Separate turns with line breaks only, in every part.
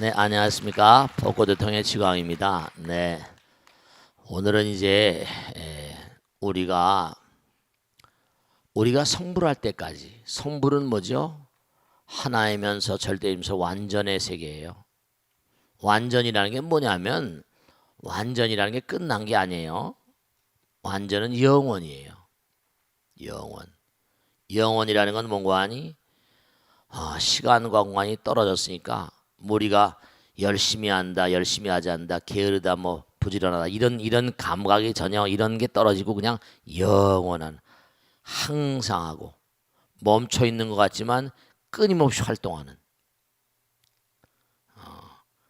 네, 안녕하십니까. 벚꽃 통의 지광입니다. 네. 오늘은 이제 에, 우리가 우리가 성불할 때까지 성불은 뭐죠? 하나이면서 절대이면서 완전의 세계예요. 완전이라는 게 뭐냐면 완전이라는 게 끝난 게 아니에요. 완전은 영원이에요. 영원. 영원이라는 건 뭔가 하니 아, 시간과 공간이 떨어졌으니까 우리가 열심히 한다, 열심히 하지 않다, 게으르다, 뭐 부지런하다 이런 이런 감각이 전혀 이런 게 떨어지고 그냥 영원한 항상 하고 멈춰 있는 것 같지만 끊임없이 활동하는 어,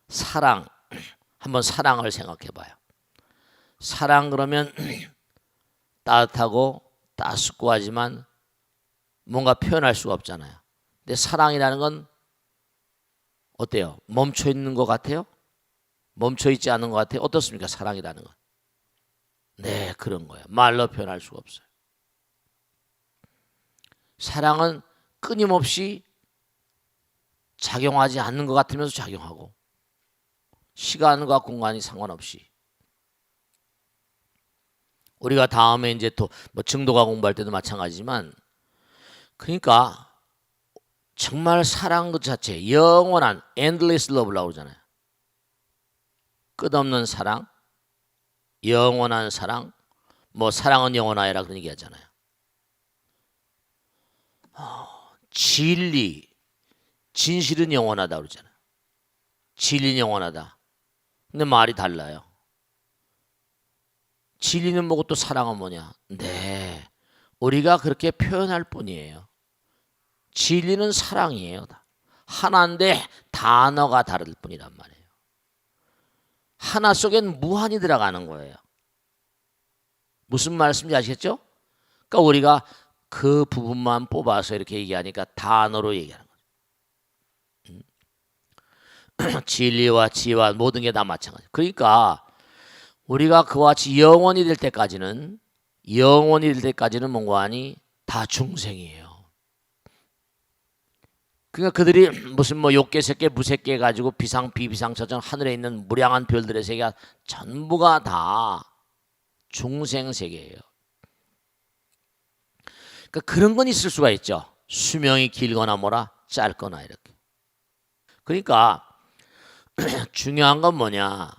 사랑 한번 사랑을 생각해 봐요. 사랑 그러면 따뜻하고 따스고 하지만 뭔가 표현할 수가 없잖아요. 근데 사랑이라는 건 어때요? 멈춰 있는 것 같아요? 멈춰 있지 않은 것 같아요? 어떻습니까? 사랑이라는 건. 네, 그런 거예요. 말로 표현할 수가 없어요. 사랑은 끊임없이 작용하지 않는 것 같으면서 작용하고 시간과 공간이 상관없이 우리가 다음에 이제 또 뭐 증도가 공부할 때도 마찬가지지만 그러니까 정말 사랑 그 자체 영원한 endless love라고 그러잖아요. 끝없는 사랑, 영원한 사랑, 뭐 사랑은 영원하여라 그런 얘기 하잖아요. 어, 진리, 진실은 영원하다 그러잖아요. 진리는 영원하다. 근데 말이 달라요. 진리는 뭐고 또 사랑은 뭐냐? 네. 우리가 그렇게 표현할 뿐이에요. 진리는 사랑이에요. 하나인데 단어가 다를 뿐이란 말이에요. 하나 속엔 무한이 들어가는 거예요. 무슨 말씀인지 아시겠죠? 그러니까 우리가 그 부분만 뽑아서 이렇게 얘기하니까 단어로 얘기하는 거죠. 음. 진리와 지와 모든 게 다 마찬가지. 그러니까 우리가 그와 같이 영원이 될 때까지는 영원이 될 때까지는 뭔가 하니 다 중생이에요. 그러니까 그들이 무슨 뭐 욕계 새끼 무새끼 가지고 비상 비비상처전 하늘에 있는 무량한 별들의 세계가 전부가 다 중생 세계예요. 그러니까 그런 건 있을 수가 있죠. 수명이 길거나 뭐라 짧거나 이렇게. 그러니까 중요한 건 뭐냐?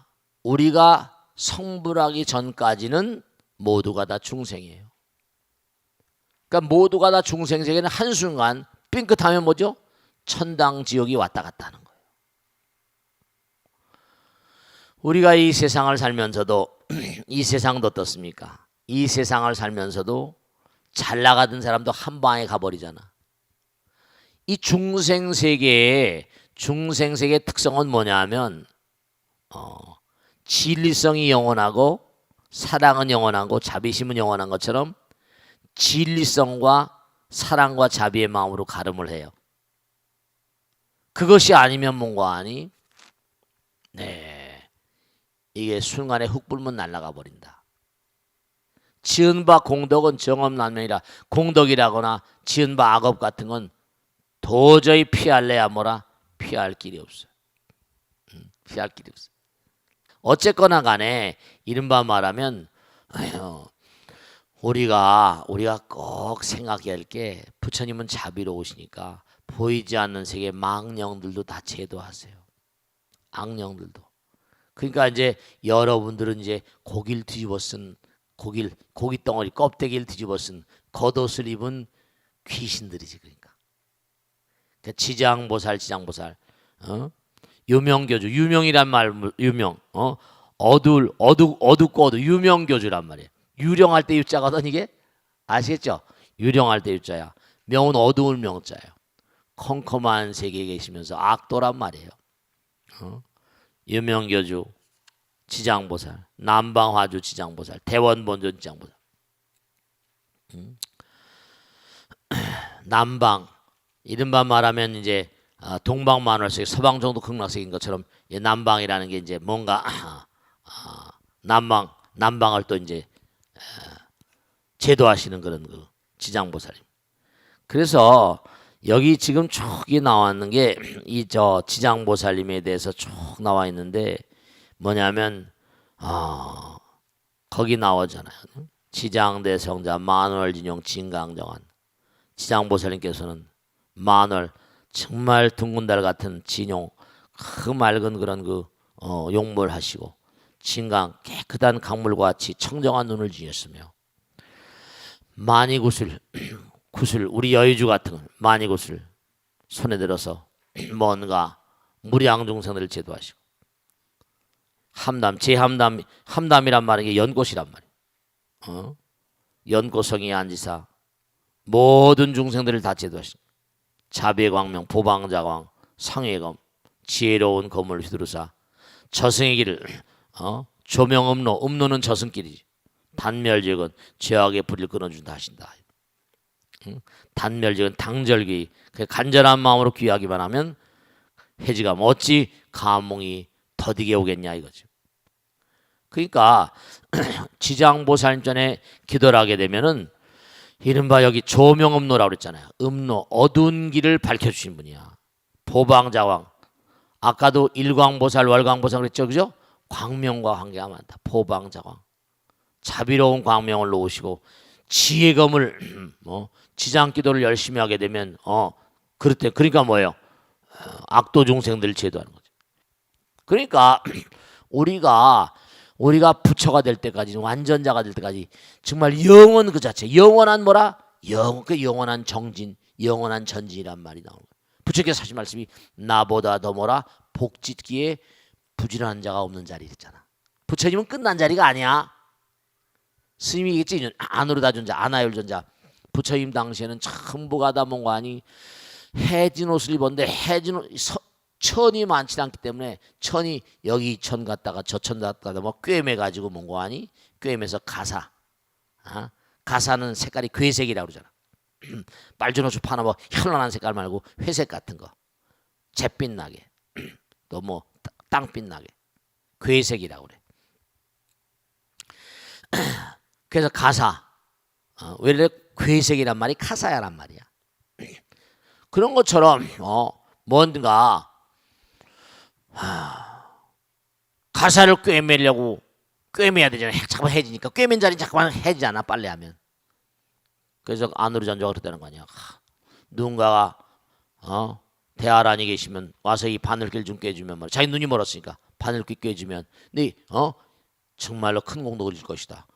우리가 성불하기 전까지는 모두가 다 중생이에요. 그러니까 모두가 다 중생 세계는 한 순간 삥끗하면 뭐죠? 천당 지옥이 왔다 갔다 하는 거예요. 우리가 이 세상을 살면서도 이 세상도 어떻습니까? 이 세상을 살면서도 잘 나가던 사람도 한 방에 가버리잖아. 이 중생 세계의 중생 세계의 특성은 뭐냐면 어, 진리성이 영원하고 사랑은 영원하고 자비심은 영원한 것처럼 진리성과 사랑과 자비의 마음으로 가름을 해요. 그것이 아니면 뭔가 아니? 네. 이게 순간에 흙 불면 날아가 버린다. 지은 바 공덕은 정엄난면이라 공덕이라거나 지은 바 악업 같은 건 도저히 피할래야 뭐라 피할 길이 없어. 음, 피할 길이 없어. 어쨌거나 간에 이른바 말하면 아유, 우리가 우리가 꼭 생각해야 할 게 부처님은 자비로우시니까 보이지 않는 세계 망령들도 다 제도하세요. 악령들도. 그러니까 이제 여러분들은 이제 고기를 뒤집어 쓴 고기 고기 덩어리 껍데기를 뒤집어 쓴 겉옷을 입은 귀신들이지 그러니까. 그러니까 지장보살 지장보살 어? 유명교주 유명이란 말 유명 어? 어둘 어두 어둡고 어두 유명교주란 말이에요. 유령할 때 유자거든 이게 아시겠죠? 유령할 때 유자야. 명은 어두울 명자예요. 컴컴한 세계에 계시면서 악도란 말이에요. 어? 유명교주 지장보살, 남방화주 지장보살, 대원본전 지장보살. 음? 남방 이른바 말하면 이제 아, 동방 만월색, 서방 정도 극락색인 것처럼 남방이라는 게 이제 뭔가 아, 남방 남방을 또 이제 제도하시는 그런 그 지장보살님. 그래서 여기 지금 촉이 나왔는 게 이 저 지장보살님에 대해서 쭉 나와 있는데 뭐냐면 아 거기 나오잖아요. 지장대 성자 만월진용 진강정한 지장보살님께서는 만월 정말 둥근달 같은 진용 그 맑은 그런 그 어, 용물 하시고 진강 깨끗한 강물과 같이 청정한 눈을 지녔으며 많이 구슬 구슬 우리 여의주 같은 많이 구슬 손에 들어서 뭔가 무량 중생들을 제도하시고 함담 제함담 함담이란 말은 게 연꽃이란 말이에요. 어? 연꽃성이 앉으사 모든 중생들을 다 제도하시고 자비광명 보방자광 상해검 지혜로운 검을 휘두르사 저승의 길을 어? 조명음로 음로는 저승길이지 단멸직은 죄악의 불을 끊어준다 하신다. 응? 단멸직은 당절기 그 간절한 마음으로 귀하기만 하면 해지가 어찌 감몽이 더디게 오겠냐 이거죠. 그러니까 지장보살님 전에 기도를 하게 되면은 이른바 여기 조명음로라고 그랬잖아요. 음로 어두운 길을 밝혀주신 분이야. 보방자왕 아까도 일광보살 월광보살 그랬죠 그죠? 광명과 관계가 많다. 보방자왕 자비로운 광명을 놓으시고 지혜검을 뭐 지장 기도를 열심히 하게 되면 어 그렇대 그러니까 뭐예요? 어, 악도 중생들을 제도하는 거죠. 그러니까 우리가 우리가 부처가 될 때까지 완전자가 될 때까지 정말 영원 그 자체 영원한 뭐라 영 그 영원한 정진 영원한 전진이란 말이 나오는 거예요. 부처께서 하신 말씀이 나보다 더 뭐라 복짓기에 부지런한 자가 없는 자리 있잖아. 부처님은 끝난 자리가 아니야. 스님이겠지 안으로 다존자 아나율존자 부처님 당시에는 참 보가다몽관이 해진 옷을 입었는데 해진 옷 서, 천이 많지 않기 때문에 천이 여기 천 갔다가 저 천 갔다가 뭐 꿰매 가지고 뭔거 아니? 꿰매서 가사. 아? 가사는 색깔이 괴색이라고 그러잖아. 빨주노 숲 하나 뭐 현란한 색깔 말고 회색 같은 거. 잿빛 나게. 또 뭐 땅빛 나게. 괴색이라고 그래. 그래서 가사. 어, 원래 괴색이란 말이 카사야란 말이야. 그런 것처럼 어, 뭔가 하, 가사를 꿰매려고 꿰매야 되잖아. 잠깐만 해지니까 꿰맨 자리 잠깐만 해지잖아. 빨래 하면. 그래서 안으로 전조가 그랬다는 거 아니야. 하, 누군가가 어, 대하란이 계시면 와서 이 바늘길 좀 꿰주면 말이야. 자기 눈이 멀었으니까 바늘길 꿰주면 네 어? 정말로 큰 공덕을 줄 것이다.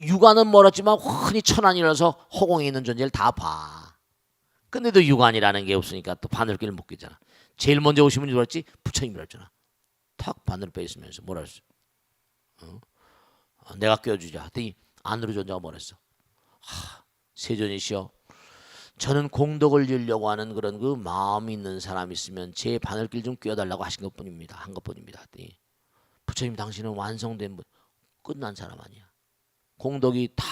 육안은 멀었지만 흔히 천안이라서 허공에 있는 존재를 다 봐. 근데도 육안이라는 게 없으니까 또 바늘길을 못 뀌잖아. 제일 먼저 오신 분이 누구랬지? 부처님이라 했잖아. 탁 바늘 빼 있으면서 뭐라 했어? 어? 어, 내가 껴주자. 했더니 안으로 존재가 뭐랬어? 하, 세존이시여. 저는 공덕을 이루려고 하는 그런 그 마음이 있는 사람이 있으면 제 바늘길 좀 꿰어달라고 하신 것뿐입니다. 한 것뿐입니다. 했더니 부처님 당신은 완성된 분, 끝난 사람 아니야. 공덕이 다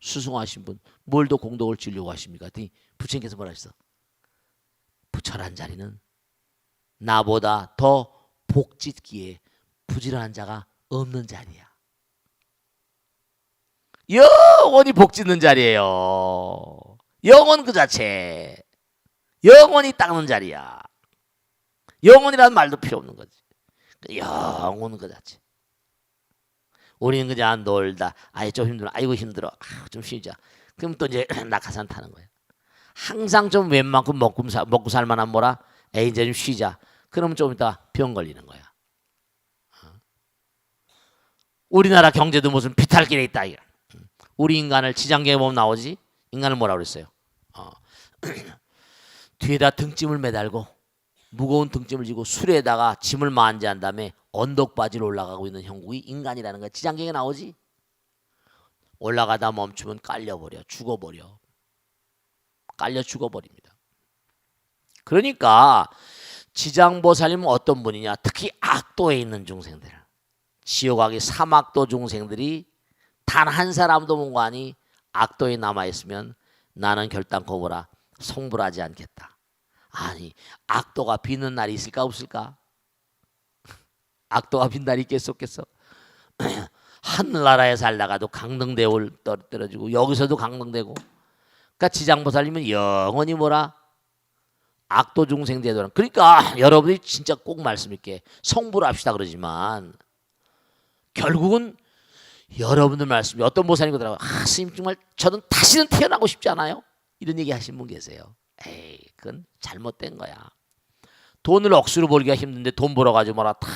수승하신 분, 뭘 더 공덕을 지려고 하십니까? 부처님께서 뭐라 했어? 부처란 자리는 나보다 더 복짓기에 부지런한 자가 없는 자리야. 영원히 복짓는 자리예요. 영원 그 자체. 영원히 닦는 자리야. 영원이라는 말도 필요 없는 거지. 영원 그 자체. 우리는 그냥 놀다. 아이 좀 힘들어. 아이고 힘들어. 아, 좀 쉬자. 그럼 또 이제 낙하산 타는 거야. 항상 좀 웬만큼 먹고, 사, 먹고 살 만한 뭐라. 에이 이제 좀 쉬자. 그러면 좀 이따 병 걸리는 거야. 어? 우리나라 경제도 무슨 비탈길에 있다. 이거. 우리 인간을 지장경에 보면 나오지. 인간을 뭐라 그랬어요? 어. 뒤에다 등짐을 매달고 무거운 등짐을 지고 술에다가 짐을 만지한 다음에 언덕 바지로 올라가고 있는 형국이 인간이라는 거야. 지장경에 나오지? 올라가다 멈추면 깔려버려. 죽어버려. 깔려 죽어버립니다. 그러니까 지장보살님은 어떤 분이냐? 특히 악도에 있는 중생들. 지옥악의 사막도 중생들이 단 한 사람도 뭔가니 악도에 남아있으면 나는 결단코 보라 성불하지 않겠다. 아니 악도가 비는 날이 있을까 없을까? 악도가 빈 날이 있겠어 없겠어? 하늘나라에 살다가도 강등대올 떨어지고 여기서도 강등되고 그러니까 지장보살님은 영원히 뭐라 악도 중생 제도는 그러니까 여러분이 진짜 꼭 말씀 있게 성불 합시다 그러지만 결국은 여러분들 말씀이 어떤 보살님 그러더라고요. 아, 스님 정말 저는 다시는 태어나고 싶지 않아요. 이런 얘기 하신 분 계세요. 에이, 그건 잘못된 거야. 돈을 억수로 벌기가 힘든데 돈 벌어가지고 뭐라 다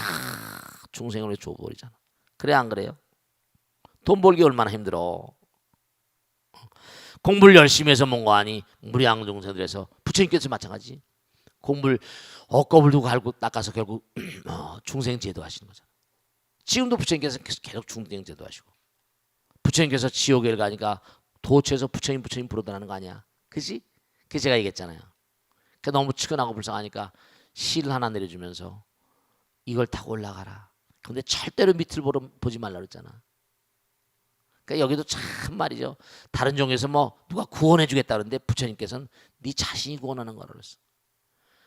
중생으로 줘버리잖아. 그래 안 그래요? 돈 벌기 얼마나 힘들어. 공부를 열심히 해서 뭔가 아니 무량 중생들에서 부처님께서 마찬가지 공부를 억겁을 두고 갈고 닦아서 결국 어, 중생 제도 하시는 거잖아. 지금도 부처님께서 계속, 중생 제도 하시고 부처님께서 지옥에 가니까 도처에서 부처님 부처님 부르다는 거 아니야. 그지? 그 제가 얘기했잖아요. 그 너무 측은하고 불쌍하니까 실을 하나 내려주면서 이걸 타고 올라가라. 근데 절대로 밑을 보지 말라 그랬잖아. 그러니까 여기도 참 말이죠. 다른 종에서 뭐 누가 구원해 주겠다 그러는데 부처님께서는 네 자신이 구원하는 거라 그랬어.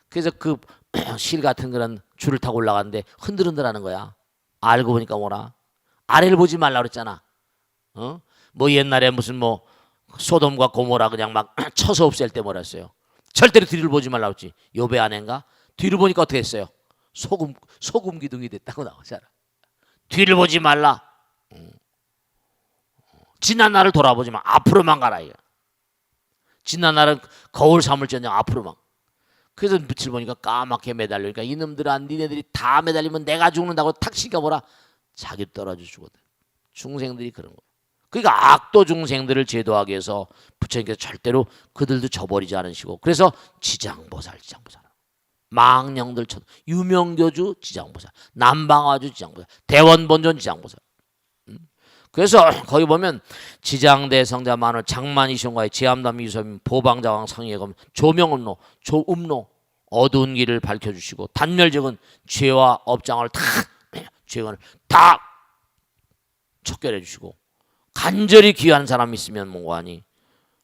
그래서 그 실 같은 그런 줄을 타고 올라가는데 흔들흔들하는 거야. 알고 보니까 뭐라 아래를 보지 말라 그랬잖아. 어? 뭐 옛날에 무슨 뭐 소돔과 고모라 그냥 막 쳐서 없앨 때 뭐라 했어요. 절대로 뒤를 보지 말라 그랬지. 요배 아내인가? 뒤를 보니까 어떻게 했어요? 소금 소금 기둥이 됐다고 나오잖아. 뒤를 보지 말라. 지난 날을 돌아보지 마. 앞으로만 가라 이거. 지난 날은 거울 삼을지언정 앞으로만. 그래서 빛을 보니까 까맣게 매달리니까 이놈들아 니네들이 다 매달리면 내가 죽는다고 탁시가 뭐라 자기 떨어져 죽거든. 중생들이 그런 거야. 그러니까 악도 중생들을 제도하기 위해서 부처님께서 절대로 그들도 저버리지 않으시고 그래서 지장보살 지장보살. 망령들 천 유명교주 지장보살 남방화주 지장보살 대원본전 지장보살. 그래서 거기 보면 지장대 성자 만월 장만이sion과의 제암담 유섬 보방자왕 상예검 조명음로 조음로 어두운 길을 밝혀주시고 단멸적은 죄와 업장을 다 죄관을 다 척결해 주시고 간절히 귀한 사람 있으면 뭐하니?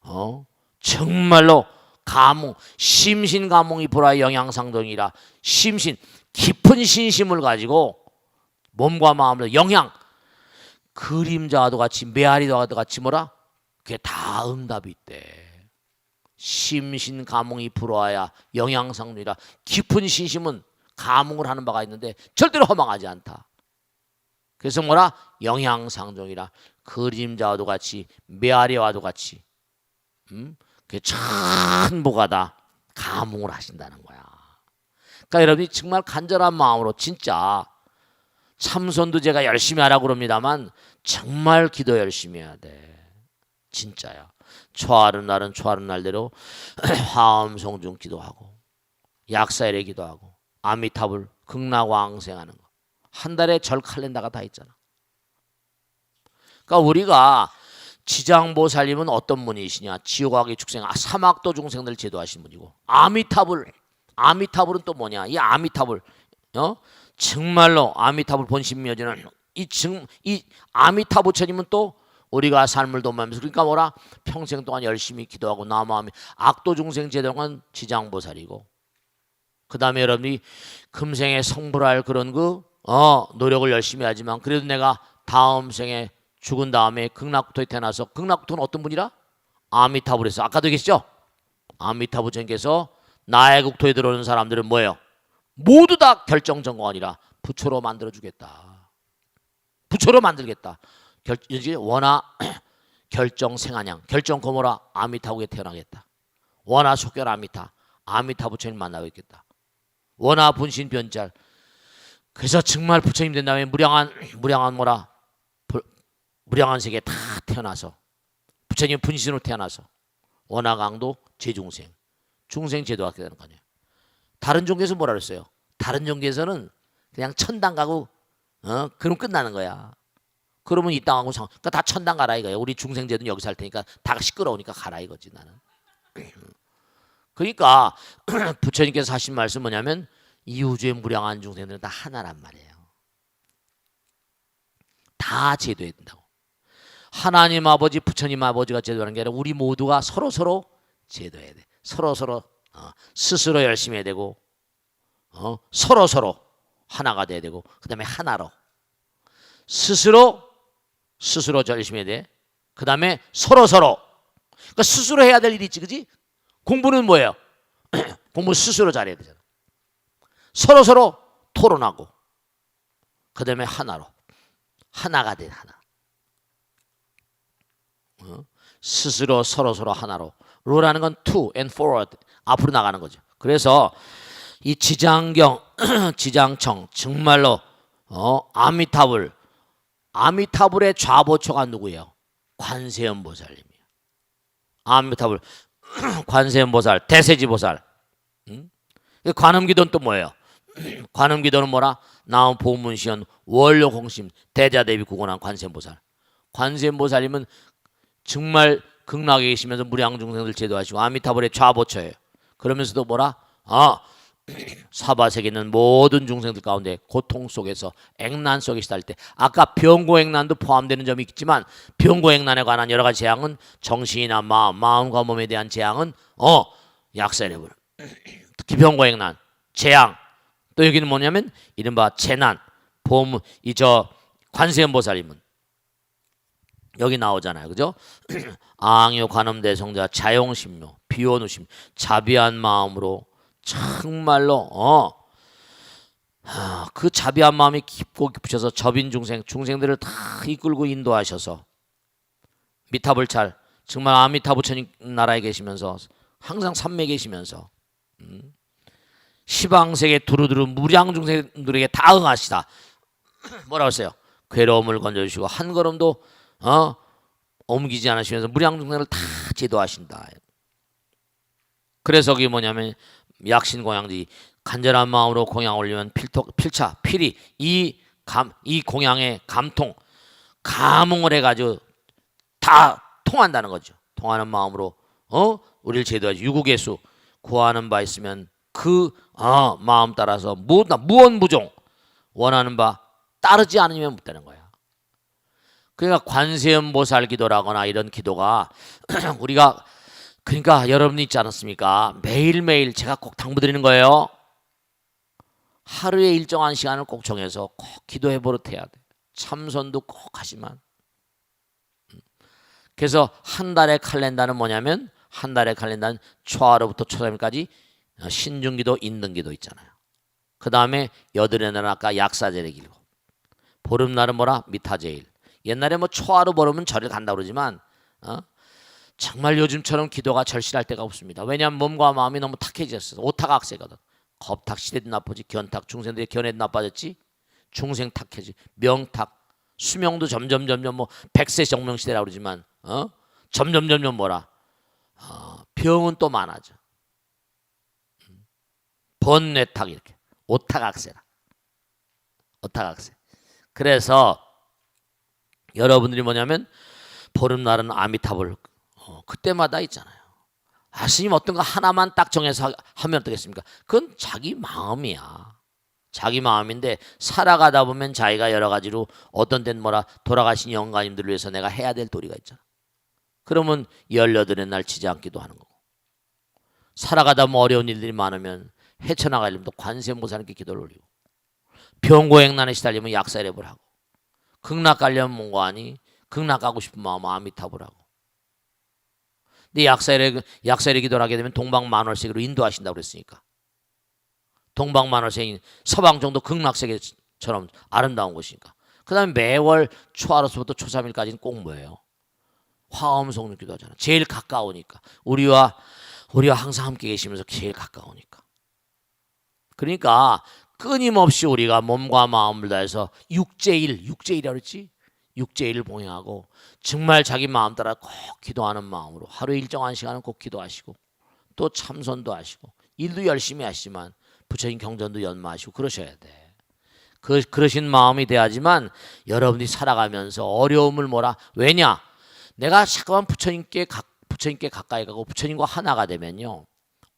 어? 정말로 가몽 심신 가몽이 보라 영양상동이라 심신 깊은 신심을 가지고 몸과 마음을 영양 그림자와도 같이 메아리와도 같이 뭐라? 그게 다 응답이 있대. 심신 감흥이 불어와야 영양상이라 깊은 신심은 감흥을 하는 바가 있는데 절대로 허망하지 않다. 그래서 뭐라? 영양상종이라 그림자와도 같이 메아리와도 같이 음? 그게 천보가다 감흥을 하신다는 거야. 그러니까 여러분이 정말 간절한 마음으로 진짜 참선도 제가 열심히 하라고 그럽니다만 정말 기도 열심히 해야 돼. 진짜야. 초하는 날은 초하는 날대로 화엄 성중 기도하고 약사일에 기도하고 아미타불 극락왕생하는 거. 한 달에 절 칼렌다가 다 있잖아. 그러니까 우리가 지장보살님은 어떤 분이시냐? 지옥하기 축생, 아, 사막도 중생들 제도하신 분이고 아미타불, 아미타불은 또 뭐냐? 이 아미타불, 어? 정말로 아미타불 본심묘지는 이증이 아미타부처님은 또 우리가 삶을 도우면서 그러니까 뭐라 평생 동안 열심히 기도하고 남아함이 악도 중생 제동은 지장보살이고 그 다음에 여러분이 금생에 성불할 그런 그 어, 노력을 열심히 하지만 그래도 내가 다음 생에 죽은 다음에 극락국토에 태어나서 극락국토는 어떤 분이라 아미타불에서 아까도 얘기했죠 아미타부처님께서 나의 국토에 들어오는 사람들은 뭐예요? 모두 다 결정정관이라 부처로 만들어 주겠다. 부처로 만들겠다. 결 이제 원하 결정 생한양 결정 고모라 아미타국에 태어나겠다. 원하 속결 아미타 아미타 부처님 만나고 있겠다. 원하 분신 변짤 그래서 정말 부처님 된 다음에 무량한 무량한 뭐라 부- 무량한 세계 다 태어나서 부처님 분신으로 태어나서 원하 강도 제중생 중생 제도하게 되는 거냐. 다른 종교에서 뭐라 그랬어요? 다른 종교에서는 그냥 천당 가고 어 그럼 끝나는 거야. 그러면 이 땅하고 상, 그러니까 다 천당 가라 이거야. 우리 중생제도는 여기서 할 테니까 다 시끄러우니까 가라 이거지 나는. 그러니까 부처님께서 하신 말씀 뭐냐면 이 우주의 무량한 중생들은 다 하나란 말이에요. 다 제도해야 된다고. 하나님 아버지, 부처님 아버지가 제도하는 게 아니라 우리 모두가 서로 서로 제도해야 돼. 서로 서로 어, 스스로 열심히 해야 되고 어, 서로 서로 하나가 돼야 되고 그다음에 하나로 스스로 스스로 열심히 해야 돼. 그다음에 서로 서로 그러니까 스스로 해야 될 일이 있지, 그지? 공부는 뭐예요? 공부 스스로 잘해야 되잖아. 서로 서로 토론하고, 그 다음에 하나로 하나가 된 하나. 어? 스스로 서로 서로 하나로. 로라는 건 to and forward 앞으로 나가는 거죠. 그래서 이 지장경, 지장청 정말로 어 아미타불, 아미타불의 좌보초가 누구예요? 관세음 보살님이에요. 아미타불, 관세음 보살, 대세지 보살. 응? 관음기도는 또 뭐예요? 관음기도는 뭐라? 나온 보문시연 원료공심 대자대비 구원한 관세음보살. 관세음보살님은 정말 극락에 계시면서 무량 중생들 제도하시고 아미타불의 좌보처예요. 그러면서도 뭐라? 아 사바세계 있는 모든 중생들 가운데 고통 속에서 액난 속에 시달 때 아까 병고액난도 포함되는 점이 있지만 병고액난에 관한 여러 가지 재앙은 정신이나 마음, 마음과 몸에 대한 재앙은 어 약세력을 특히 병고액난 재앙 또 여기는 뭐냐면 이른바 재난 보험 이저 관세음보살님은 여기 나오잖아요. 그죠? 앙요 관음대 성자 자용심묘 비원우심 자비한 마음으로 정말로 어. 아, 그 자비한 마음이 깊고 깊으셔서 접인 중생 중생들을 다 이끌고 인도하셔서 미타불 찰 정말 아미타 부처님 나라에 계시면서 항상 산매에 계시면서 음, 시방 세계 두루두루 무량 중생들에게 다 응하시다. 뭐라고 했어요? 괴로움을 건져주시고 한 걸음도 어 옮기지 않으시면서 무량 중생을 다 제도하신다. 그래서 그게 뭐냐면 약신 공양지 간절한 마음으로 공양 올리면 필토, 필차 필이 이 감 이 공양의 감통 감흥을 해가지고 다 통한다는 거죠. 통하는 마음으로 어 우리를 제도하지 유국예수 구하는 바 있으면 그 어, 마음 따라서 무 무언부종 원하는 바 따르지 않으면 못 되는 거야. 그러니까 관세음보살 기도라거나 이런 기도가 우리가 그러니까 여러분 있지 않았습니까? 매일매일 제가 꼭 당부드리는 거예요. 하루에 일정한 시간을 꼭 정해서 꼭 기도해 버릇해야 돼. 참선도 꼭 하지만. 그래서 한 달의 칼렌다는 뭐냐면 한 달의 칼렌다는 초하루부터 초삼일까지 신중기도 인등기도 있잖아요. 그 다음에 여덟의 날 아까 약사제를 길고 보름날은 뭐라 미타제일. 옛날에 뭐 초하루 보름은 절을 간다 그러지만 어? 정말 요즘처럼 기도가 절실할 때가 없습니다. 왜냐하면 몸과 마음이 너무 탁해졌어. 오타가 악세거든. 겁탁 시대도 나쁘지, 견탁 중생들의 견해도 나빠졌지. 중생 탁해지, 명탁, 수명도 점점 점점 뭐 백세 정명 시대라 그러지만 어 점점 점점 뭐라 어, 병은 또 많아져. 음. 번뇌탁 이렇게. 오타가 악세. 그래서 여러분들이 뭐냐면 보름날은 아미타불 어, 그때마다 있잖아요. 아, 스님 어떤 거 하나만 딱 정해서 하- 하면 어떻겠습니까? 그건 자기 마음이야. 자기 마음인데 살아가다 보면 자기가 여러 가지로 어떤 데는 뭐라 돌아가신 영가님들을 위해서 내가 해야 될 도리가 있잖아. 그러면 열여덟의 날 치지 않기도 하는 거고. 살아가다 보면 어려운 일들이 많으면 헤쳐나가려면 또 관세음보살님께 기도를 올리고 병고행난에 시달리면 약사랩을 하고 극락 가려면 뭔가 하니 극락 가고 싶은 마음 아미타불 하고 근데 약사일에 약사일에 기도를 하게 되면 동방만월색으로 인도하신다고 그랬으니까 동방만월색인 서방 정도 극락세계처럼 아름다운 곳이니까 그 다음에 매월 초하루서부터 초삼일까지는 꼭 뭐예요? 화엄성령 기도하잖아. 제일 가까우니까 우리와 우리와 항상 함께 계시면서 제일 가까우니까. 그러니까 끊임없이 우리가 몸과 마음을 다해서 육제일, 육제일이라 그랬지? 육제일을 봉행하고 정말 자기 마음 따라 꼭 기도하는 마음으로 하루 일정한 시간은 꼭 기도하시고 또 참선도 하시고 일도 열심히 하시지만 부처님 경전도 연마하시고 그러셔야 돼. 그 그러신 마음이 돼야지만 여러분이 살아가면서 어려움을 뭐라 왜냐? 내가 자꾸만 부처님께 가, 부처님께 가까이 가고 부처님과 하나가 되면요.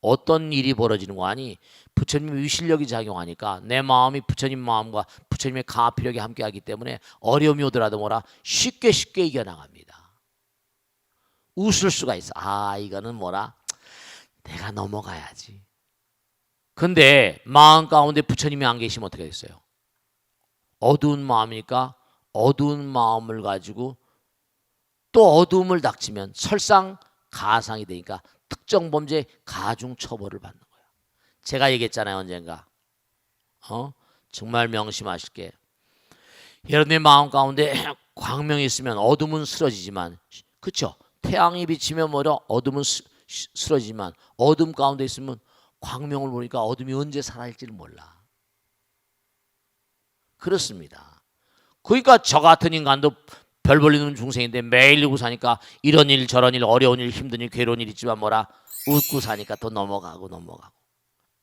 어떤 일이 벌어지는 거 아니? 부처님의 위실력이 작용하니까 내 마음이 부처님 마음과 부처님의 가피력이 함께하기 때문에 어려움이 오더라도 뭐라 쉽게 쉽게 이겨나갑니다. 웃을 수가 있어. 아 이거는 뭐라 내가 넘어가야지. 근데 마음 가운데 부처님이 안 계시면 어떻게 됐어요? 어두운 마음이니까 어두운 마음을 가지고 또 어두움을 닥치면 설상 가상이 되니까 특정 범죄 가중 처벌을 받는. 제가 얘기했잖아요 언젠가. 어 정말 명심하실게. 여러분의 마음 가운데 광명이 있으면 어둠은 쓰러지지만 그쵸? 태양이 비치면 뭐라 어둠은 쓰, 시- 쓰러지지만 어둠 가운데 있으면 광명을 보니까 어둠이 언제 살아있지를 몰라. 그렇습니다. 그러니까 저 같은 인간도 별 볼리는 중생인데 매일 이러고 사니까 이런 일 저런 일 어려운 일 힘든 일 괴로운 일 있지만 뭐라 웃고 사니까 또 넘어가고 넘어가고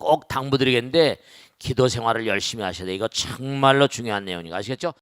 꼭 당부드리겠는데 기도 생활을 열심히 하셔야 돼. 이거 정말로 중요한 내용이니까 아시겠죠?